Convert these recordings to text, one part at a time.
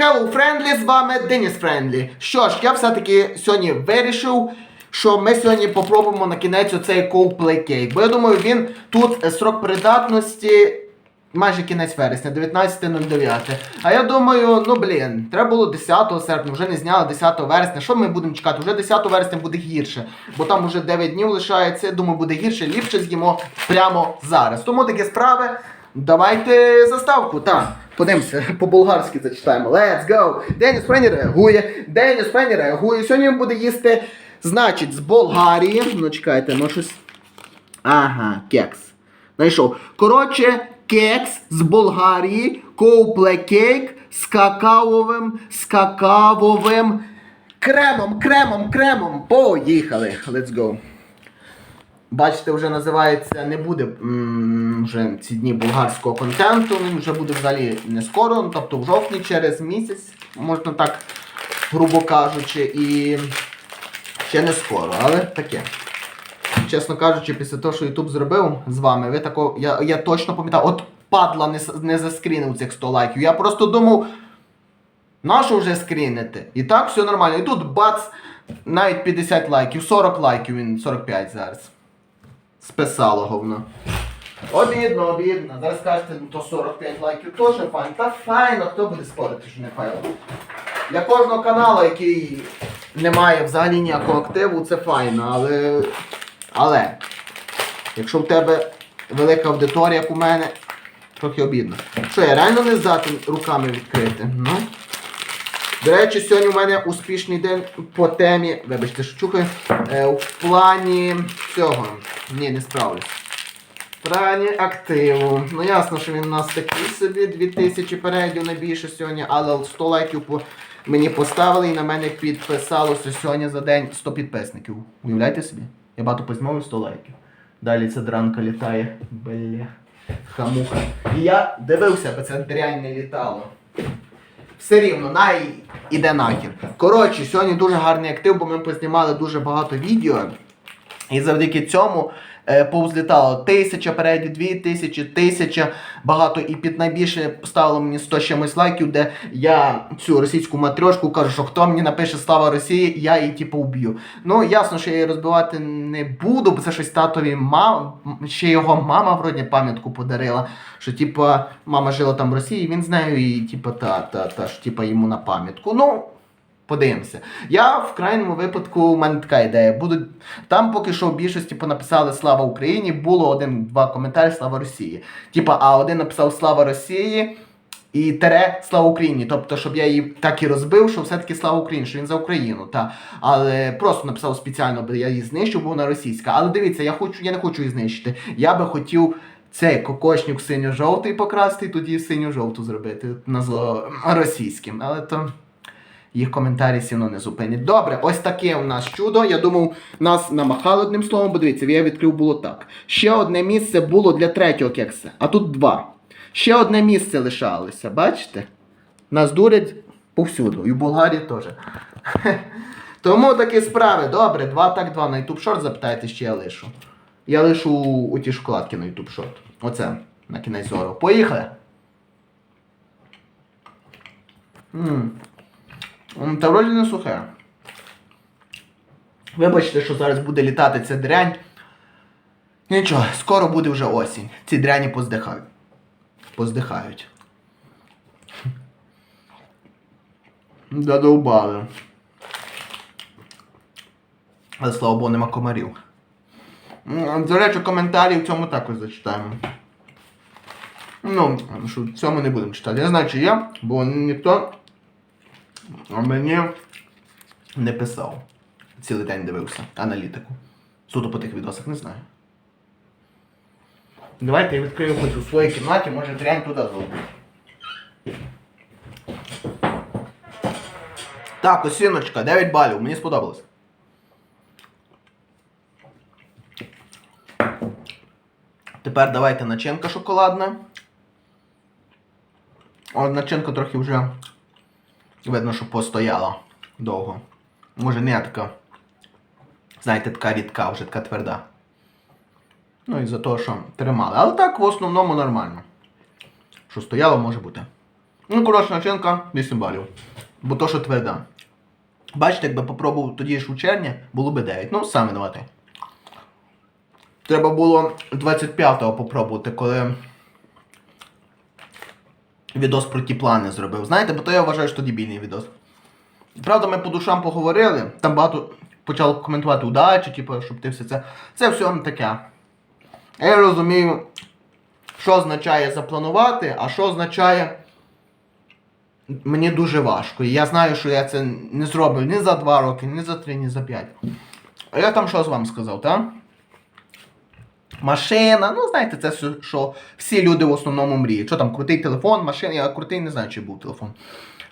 Hello, Friendly, з вами Деніс Френдлі. Що ж, я все-таки сьогодні вирішив, що ми сьогодні попробуємо на кінець оцей Coldplay Cake. Бо я думаю, він тут е, срок придатності майже кінець вересня, 19.09. А я думаю, ну блін, треба було 10 серпня, вже не зняли 10 вересня. Що ми будемо чекати? Вже 10 вересня буде гірше, бо там вже 9 днів лишається. Думаю, буде гірше, ліпше з'їмо прямо зараз. Тому такі справи. Давайте заставку. Так, подивимося, по-болгарськи зачитаємо. Let's go! Деніс Френі реагує. Деніс Френі реагує. Сьогодні він буде їсти, значить, з Болгарії. Ну, чекайте, ну щось. Ага, кекс. Знайшов. Коротше, кекс з Болгарії, коупле кейк з какаовим, з какавовим кремом, кремом, кремом. Поїхали. Let's go. Бачите, вже називається, не буде вже ці дні болгарського контенту. Він вже буде взагалі не скоро, ну, тобто в жовтні через місяць, можна так, грубо кажучи, і ще не скоро, але таке. Чесно кажучи, після того, що Ютуб зробив з вами, ви тако, я, я точно пам'ятаю, от падла не, не заскрінив цих 100 лайків. Я просто думав, нащо вже скрінити? І так все нормально. І тут бац, навіть 50 лайків, 40 лайків, він 45 зараз. Списало говно. Обідно, обідно. Зараз кажете, ну то 45 лайків теж файн. Та файно, хто буде спорити, що не файно. Для кожного каналу, який не має взагалі ніякого активу, це файно, але. Але. Якщо в тебе велика аудиторія, як у мене, трохи обідно. Що, я реально не здатен руками відкрити? Ну. До речі, сьогодні у мене успішний день по темі. Вибачте, що чухаю. Е, в плані цього. Ні, не справлюсь. В плані активу. Ну ясно, що він у нас такий собі, 2000 переглядів найбільше сьогодні, але 100 лайків по мені поставили і на мене підписалося сьогодні за день 100 підписників. Уявляєте собі? Я багато познімав 100 лайків. Далі ця дранка літає. Бля. Хамуха. І я дивився, бо це реально літало все рівно, най іде нахер. Коротше, сьогодні дуже гарний актив, бо ми познімали дуже багато відео. І завдяки цьому повзлітало тисяча переді, дві тисячі, тисяча, багато і під найбільше ставило мені 100 з чимось лайків, де я цю російську матрьошку кажу, що хто мені напише слава Росії, я її типу вб'ю. Ну ясно, що я її розбивати не буду, бо це щось татові мам, ще його мама вроді пам'ятку подарила. Що типу, мама жила там в Росії, він з нею і типу, та, та, та, що типу, йому на пам'ятку. Ну. Подивимося. Я в крайньому випадку, у мене така ідея. Будуть там поки що в більшості понаписали Слава Україні, було один-два коментарі Слава Росії. Типа, а один написав Слава Росії і тере Слава Україні. Тобто, щоб я її так і розбив, що все-таки Слава Україні, що він за Україну. Та. Але просто написав спеціально, бо я її знищив, бо вона російська. Але дивіться, я хочу, я не хочу її знищити. Я би хотів. Цей кокошник синьо-жовтий покрасти і тоді синьо-жовту зробити назло російським. Але то їх коментарі сіно не зупинять. Добре, ось таке у нас чудо. Я думав, нас намахали одним словом, бо дивіться, я відкрив було так. Ще одне місце було для третього кекса, а тут два. Ще одне місце лишалося, бачите? Нас дурять повсюду, і в Болгарії теж. Тому такі справи. Добре, два так два. На YouTube Short запитайте, що я лишу. Я лишу у ті шоколадки на YouTube Short. Оце на кінець зору. Поїхали. М. Та вроді не сухе. Вибачте, що зараз буде літати ця дрянь. Нічого, скоро буде вже осінь. Ці дряні поздихають. Поздихають. Задовбали. Але слава Богу, нема комарів. До речі, коментарі в цьому також зачитаємо. Ну, що в цьому не будемо читати. Я знаю, чи я, бо ніхто а мені не писав. Цілий день дивився аналітику. Суто по тих відосах не знаю. Давайте я відкрию хоч у своїй кімнаті, може дрянь туди зроблю. Так, осіночка, 9 балів, мені сподобалось. Тепер давайте начинка шоколадна. От начинка трохи вже видно, що постояла довго. Може не така, знаєте, така рідка, вже така тверда. Ну і за те, що тримали. Але так в основному нормально. Що стояло, може бути. Ну, коротше, начинка 8 балів. Бо то, що тверда. Бачите, якби попробував тоді ж у червні, було би 9. Ну, саме давайте. Треба було 25-го попробувати, коли відос про ті плани зробив. Знаєте, бо то я вважаю, що дебільний відос. Правда, ми по душам поговорили, там багато почало коментувати удачі, типу, щоб ти все це. Це все таке. Я розумію, що означає запланувати, а що означає. Мені дуже важко. І я знаю, що я це не зроблю ні за 2 роки, ні за 3, ні за 5. А я там що з вами сказав, так? Машина, ну знаєте, це все, що всі люди в основному мріють. Що там, крутий телефон, машина, я крутий не знаю, чи був телефон.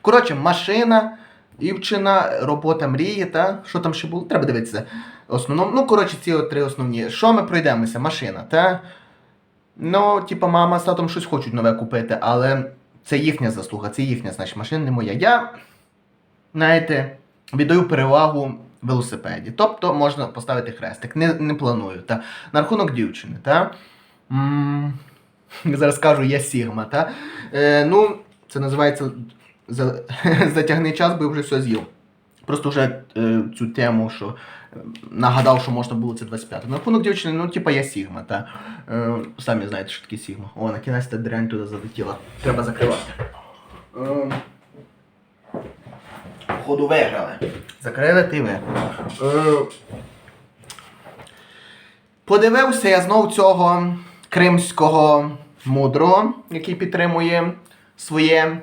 Коротше, машина, дівчина, робота мрії, та що там ще було? Треба дивитися. Основному, ну, коротше, ці три основні. Що ми пройдемося? Машина, та? Ну, типа, мама з татом щось хочуть нове купити, але це їхня заслуга, це їхня, значить, машина не моя. Я, знаєте, віддаю перевагу велосипеді. Тобто можна поставити хрестик. Не, не планую. Та. На рахунок дівчини, та? м зараз кажу, я Сігма, та? Е, ну, це називається за, затягни час, бо я вже все з'їв. Просто вже е, цю тему, що е, нагадав, що можна було це 25. На рахунок дівчини, ну, типа я Сігма, та. Е, самі знаєте, що таке Сігма. О, на кінець та дрянь туди залетіла. Треба закривати. Е, Походу виграли. Закрили ти ви. Е, Подивився я знов цього кримського мудрого, який підтримує своє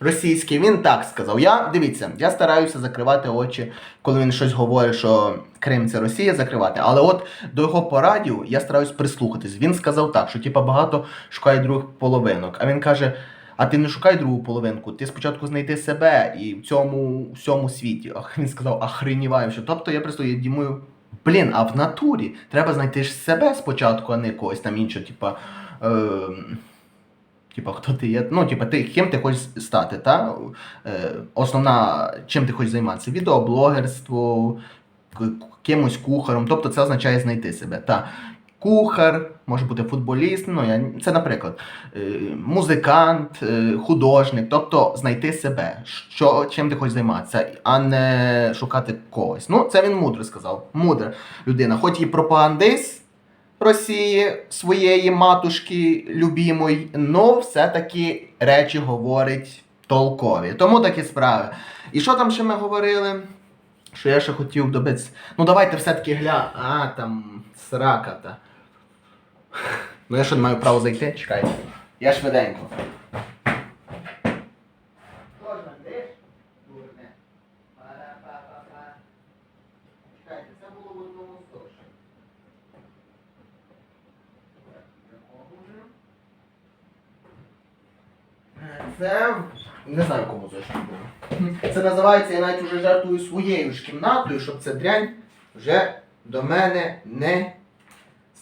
російське. Він так сказав. Я дивіться, я стараюся закривати очі, коли він щось говорить, що Крим це Росія, закривати. Але от до його порадів я стараюсь прислухатись. Він сказав так, що типа багато шукає других половинок. А він каже. А ти не шукай другу половинку, ти спочатку знайди себе і в цьому всьому світі. Ах, він сказав, охреніваючи. Тобто я просто я думаю, блін, а в натурі треба знайти ж себе спочатку, а не когось там іншого, типа. Е, Типа, хто ти є? Ну, типа, ти ким ти хочеш стати, та? Е, основна, чим ти хочеш займатися? Відеоблогерство, кимось кухарем. Тобто це означає знайти себе. Та. Кухар, може бути футболіст, ну я це, наприклад, е, музикант, е, художник, тобто знайти себе, що, чим ти хочеш займатися, а не шукати когось. Ну, це він мудро сказав. Мудра людина, хоч і пропагандист Росії, своєї матушки любімої, но все-таки речі говорить толкові. Тому такі справи. І що там ще ми говорили? Що я ще хотів добитися. Ну давайте все-таки гля. А, там срака та. Ну я що не маю права зайти? Чекайте. Я швиденько. Це. Не знаю, кому зошит було. Це називається, я навіть вже жартую своєю ж кімнатою, щоб ця дрянь вже до мене не,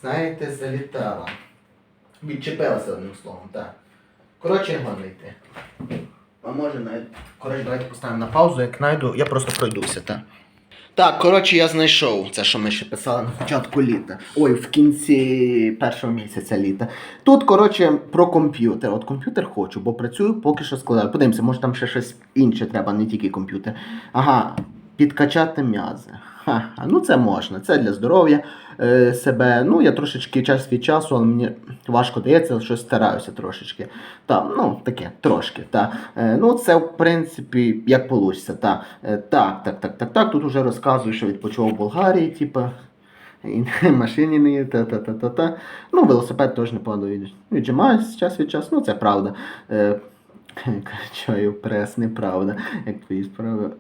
знаєте, залітала. Відчепилася одним словом, так. Коротше, головне йти. А може навіть. Коротше, давайте поставимо на паузу, як знайду, я просто пройдуся, так. Так, коротше, я знайшов це, що ми ще писали на початку літа. Ой, в кінці першого місяця літа. Тут, коротше, про комп'ютер. От комп'ютер хочу, бо працюю, поки що складаю. Подивимося, може там ще щось інше треба, не тільки комп'ютер. Ага, підкачати м'язи. Ха, ну це можна, це для здоров'я е, себе. Ну, я трошечки час від часу, але мені важко дається, щось стараюся трошечки. Та, ну, таке, трошки. Та. Е, ну, це, в принципі, як вийде. Та. Е, так, так, так, так, так. Тут вже розказую, що відпочивав в Болгарії, типа. І машині не та-та-та-та-та. Ну, велосипед теж непогано від- віджимаюсь час від часу, ну це правда. Е, Качаю прес, неправда. Як твої справи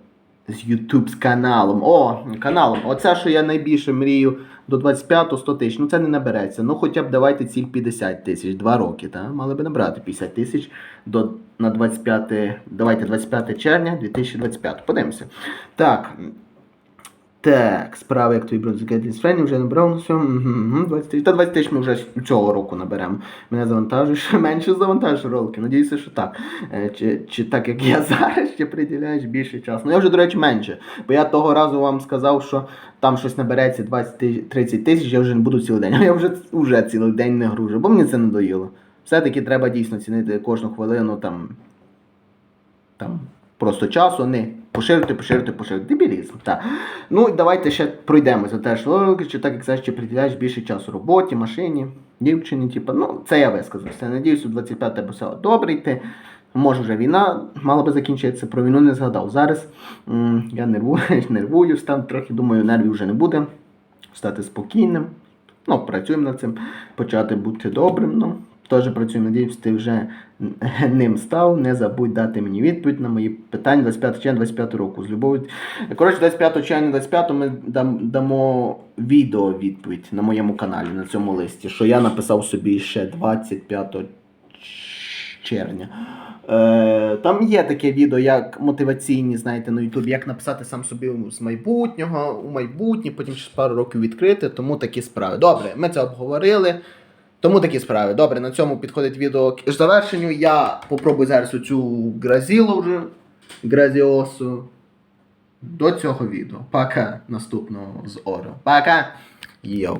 з YouTube з каналом. О, каналом. Оце, що я найбільше мрію до 25 100 тисяч. Ну це не набереться. Ну хоча б давайте ціль 50 тисяч, 2 роки, та? Мали би набрати 50 тисяч до на 25, давайте 25 червня 2025. Подивимося. Так. Так, справа, як твій з френів вже набрав. Угу, 20 тисяч. Та 20 тисяч ми вже цього року наберемо. Мене завантажуєш, менше завантажуєш ролики. Надіюся, що так. Е, Чи, чи так як я зараз, чи приділяєш більше часу. Ну я вже, до речі, менше. Бо я того разу вам сказав, що там щось набереться 20-30 тисяч, я вже не буду цілий день. А я вже, вже цілий день не гружу, бо мені це надоїло. Все-таки треба дійсно цінити кожну хвилину там. там просто часу, не поширити, поширити, поширити. Дебілізм. Так. Ну і давайте ще пройдемося. Теж чи так як чи приділяєш більше часу роботі, машині, дівчині, типу, ну це я висказався. Надіюсь, у 25 тебе все добре йти. Може вже війна мала би закінчитися, про війну не згадав. Зараз м, я нервую, нервуюсь там трохи, думаю, нервів вже не буде. Стати спокійним. Ну, працюємо над цим, почати бути добрим. Ну, теж працюємо, надіюсь, ти вже ним став. Не забудь дати мені відповідь на мої питання 25 червня 25 року. З любов'ю. Коротше, 25 червня 25 ми дам, дамо відео відповідь на моєму каналі на цьому листі, що я написав собі ще 25 червня. Е, там є таке відео, як мотиваційні, знаєте, на Ютубі, як написати сам собі з майбутнього, у майбутнє, потім через пару років відкрити, тому такі справи. Добре, ми це обговорили. Тому такі справи. Добре, на цьому підходить відео к завершенню. Я попробую зараз оцю гразілу вже. Гразіосу. До цього відео. Пока наступного з Оро. Пока. Йоу.